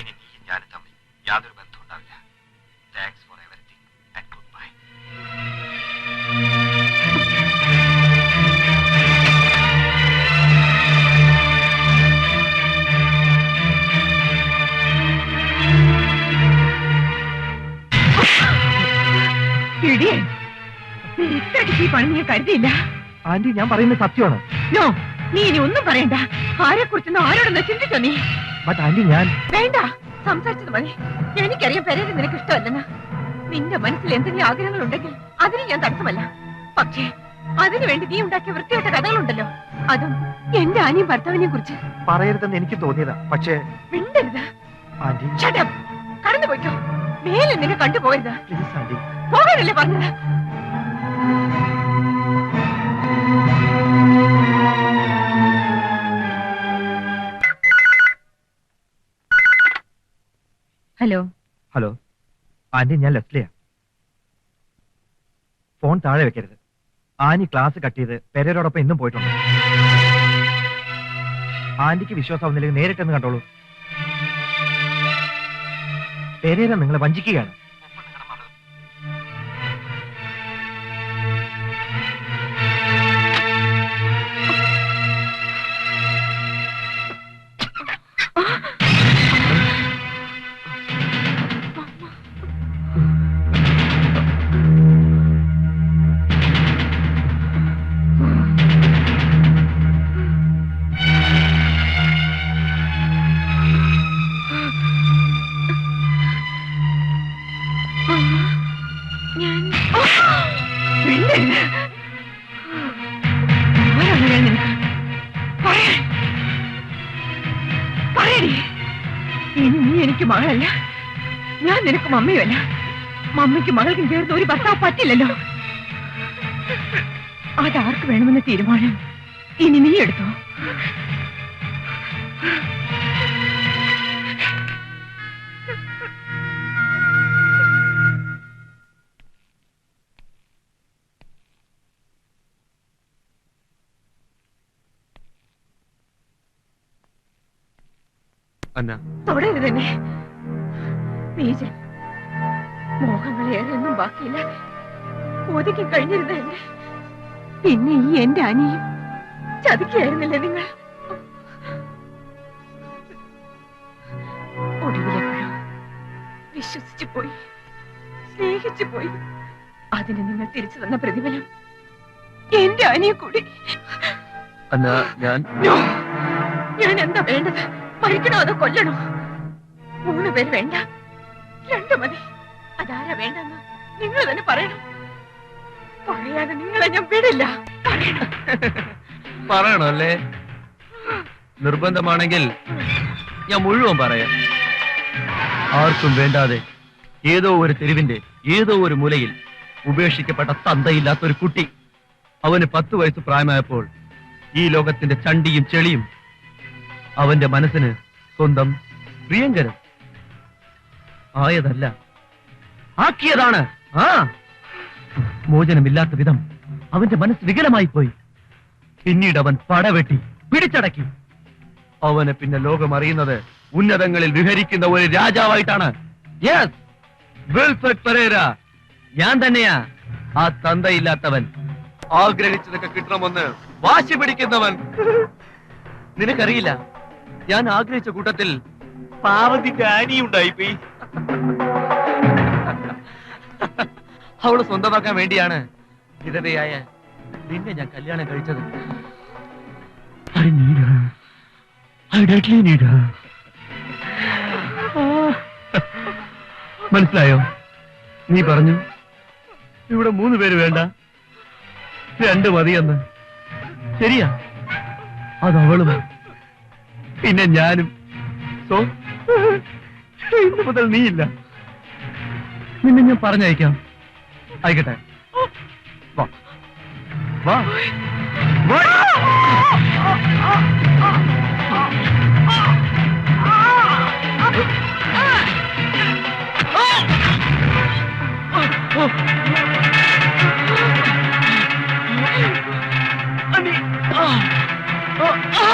ഇനി നീയും ഞാനും തമ്മിൽ യാതൊരു ബന്ധവും ഉണ്ടാവില്ല. Thanks for everything and goodbye ഇത്രയ്ക്ക് ഈ പണി നീ കരുതിയില്ല? ആന്റി ഞാൻ പറയുന്നത് സത്യമാണ്. നോ നീ ഇനി ഒന്നും പറയണ്ട. ആരെ കുറിച്ചൊന്നും ആരോടൊന്ന് ചിന്തിച്ചോ നീ? ബട്ട് ആന്റി ഞാൻ വേണ്ട. സംസാരിച്ചത് മതി. എനിക്കറിയാം പെരേര് നിനക്ക് ഇഷ്ടമല്ലെന്ന് നിന്റെ മനസ്സിൽ എന്തെങ്കിലും ആഗ്രഹങ്ങൾ ഉണ്ടെങ്കിൽ അതിന് ഞാൻ തടസ്സമല്ല. പക്ഷേ അതിനുവേണ്ടി നീ ഉണ്ടാക്കിയ വൃത്തിയായിട്ട കഥകളുണ്ടല്ലോ. അതും എന്റെ അനിയും ഭർത്താവിനെയും കുറിച്ച്. പറയരുതെന്ന് എനിക്ക് തോന്നിയതാ. പക്ഷേ മിണ്ടരുത്. ആന്റി കടന്നു പോയിക്കോ. മേലെ നിന്നെ കണ്ടുപോകരുത്. Please aunty. പോകാനല്ലേ പറഞ്ഞത്? ഹലോ. ഹലോ. ആന്റി ഞാൻ ലെസ്ലിയാ. ഫോൺ താഴെ വെക്കരുത്. ആനി ക്ലാസ് കട്ട് ചെയ്ത് പെരേരോടൊപ്പം ഇന്നും പോയിട്ടുണ്ട്. ആന്റിക്ക് വിശ്വാസമാവുന്നില്ലെങ്കിൽ നേരിട്ടെന്ന് കണ്ടോളൂ. പെരേര നിങ്ങളെ വഞ്ചിക്കുകയാണ്. ഞാൻ. നീ എനിക്ക് മകളല്ല. ഞാൻ നിനക്ക് മമ്മിയുമല്ല. മമ്മിക്ക് മകൾക്കും ചേർന്ന് ഒരു ഭർത്താവ് പറ്റില്ലല്ലോ. അതാർക്ക് വേണമെന്ന തീരുമാനം ഇനി നീ എടുത്തോ? അന്ന. തുടരുത് തന്നെ. നീജൻ മോഹങ്ങളേറെയൊന്നും ബാക്കിയില്ല. ഒതുക്കി കഴിഞ്ഞിരുന്ന എന്നെ. പിന്നെ ഈ എന്റെ അനിയും ചതിക്കായിരുന്നില്ലേ നിങ്ങൾ? ഒടുവിലെപ്പോഴും വിശ്വസിച്ചു പോയി. സ്നേഹിച്ചു പോയി. അതിന് നിങ്ങൾ തിരിച്ചു തന്ന പ്രതിഫലം എന്റെ അനിയെ കൂടി. അന്ന ഞാൻ ഞാൻ എന്താ വേണ്ടത്? മരിക്കണോ അതോ കൊല്ലണോ? മൂന്ന് പേര് വേണ്ട. രണ്ടു മതി. അതാരാ വേണ്ടെന്ന് നിങ്ങൾ തന്നെ പറയണം. പറയാതെ നിങ്ങളെ ഞാൻ വിടില്ല. പറയണോ. അല്ലേ നിർബന്ധമാണെങ്കിൽ ഞാൻ മുഴുവൻ പറയാം. ആർക്കും വേണ്ടാതെ ഏതോ ഒരു തെരുവിന്റെ ഏതോ ഒരു മൂലയിൽ ഉപേക്ഷിക്കപ്പെട്ട തന്തയില്ലാത്ത ഒരു കുട്ടി. അവന് പത്ത് വയസ്സ് പ്രായമായപ്പോൾ ഈ ലോകത്തിന്റെ ചണ്ടിയും ചെളിയും അവന്റെ മനസ്സിന് സ്വന്തം പ്രിയങ്കരം ആയതല്ല. ആക്കിയതാണ്. ആ. മോചനമില്ലാത്ത വിധം അവന്റെ മനസ്സ് വികലമായി പോയി പിന്നീട് അവൻ പടവെട്ടി പിടിച്ചടക്കി. അവനെ പിന്നെ ലോകം അറിയുന്നത് ഉന്നതങ്ങളിൽ വിഹരിക്കുന്ന ഒരു രാജാവായിട്ടാണ്. യെസ് പെരേര ഞാൻ തന്നെയാ. ആ തന്തയില്ലാത്തവൻ. ആഗ്രഹിച്ചതൊക്കെ കിട്ടണമെന്ന് വാശി പിടിക്കുന്നവൻ. നിനക്കറിയില്ല. ഞാൻ ആഗ്രഹിച്ച കൂട്ടത്തിൽ പാർവതിക്ക് ആനിയുണ്ടായിപ്പോയി. അവൾ സ്വന്തമാക്കാൻ വേണ്ടിയാണ് വിധവയായ നിന്നെ ഞാൻ കല്യാണം കഴിച്ചത്. മനസ്സിലായോ? നീ പറഞ്ഞു ഇവിടെ മൂന്ന് പേര് വേണ്ട. രണ്ട് മതിയെന്ന്. ശരിയാ. അത് അവളും പിന്നെ ഞാനും. സോ ഇന്ന് മുതൽ നീയില്ല. നിന്നെ ഞാൻ പറഞ്ഞയക്കാം. ആയിക്കട്ടെ. വാ. വാ. വാ. Oh!